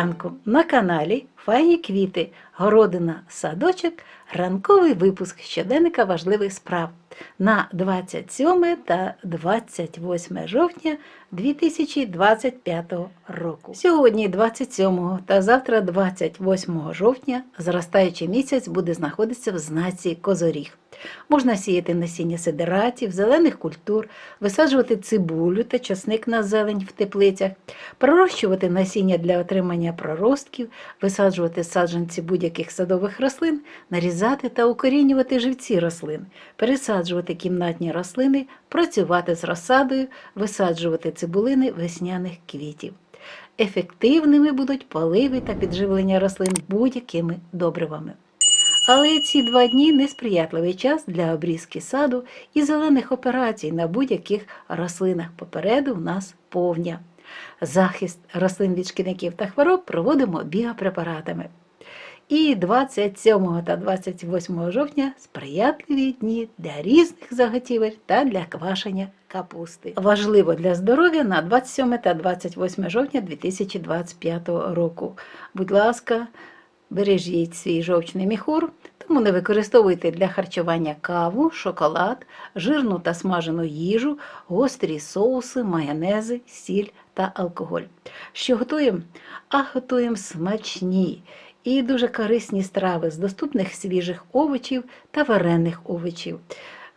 ранку на каналі Файні квіти, городина, садочок, ранковий випуск щоденника важливих справ на 27 та 28 жовтня 2025 року. Сьогодні, 27 та завтра, 28 жовтня, зростаючий місяць буде знаходитися в знаці Козоріг. Можна сіяти насіння сидератів, зелених культур, висаджувати цибулю та часник на зелень в теплицях, пророщувати насіння для отримання проростків, висаджувати саджанці будь-яких садових рослин, нарізати та укорінювати живці рослин, пересаджувати кімнатні рослини, працювати з розсадою, висаджувати цибулини весняних квітів. Ефективними будуть поливи та підживлення рослин будь-якими добривами. Але ці два дні несприятливий час для обрізки саду і зелених операцій на будь-яких рослинах. Попереду в нас повня. Захист рослин від шкідників та хвороб проводимо біопрепаратами. І 27 та 28 жовтня сприятливі дні для різних заготівель та для квашення капусти. Важливо для здоров'я на 27 та 28 жовтня 2025 року. Будь ласка, бережіть свій жовчний міхур, тому не використовуйте для харчування каву, шоколад, жирну та смажену їжу, гострі соуси, майонези, сіль та алкоголь. Що готуємо? А готуємо смачні і дуже корисні страви з доступних свіжих овочів та варених овочів.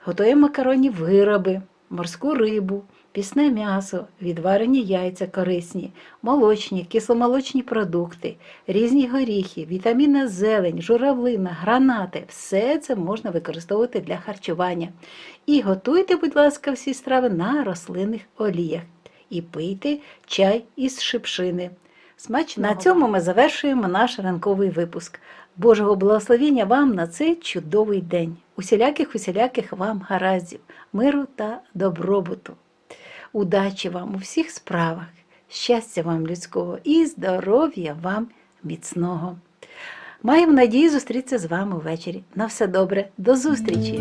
Готуємо макаронні вироби, морську рибу, пісне м'ясо, відварені яйця корисні, молочні, кисломолочні продукти, різні горіхи, вітамінна зелень, журавлина, гранати. Все це можна використовувати для харчування. І готуйте, будь ласка, всі страви на рослинних оліях. І пийте чай із шипшини. Смачно. На цьому ми завершуємо наш ранковий випуск. Божого благословення вам на цей чудовий день. Усіляких усіляких вам гараздів, миру та добробуту. Удачі вам у всіх справах, щастя вам людського і здоров'я вам міцного. Маємо надію зустрітися з вами ввечері. На все добре, до зустрічі!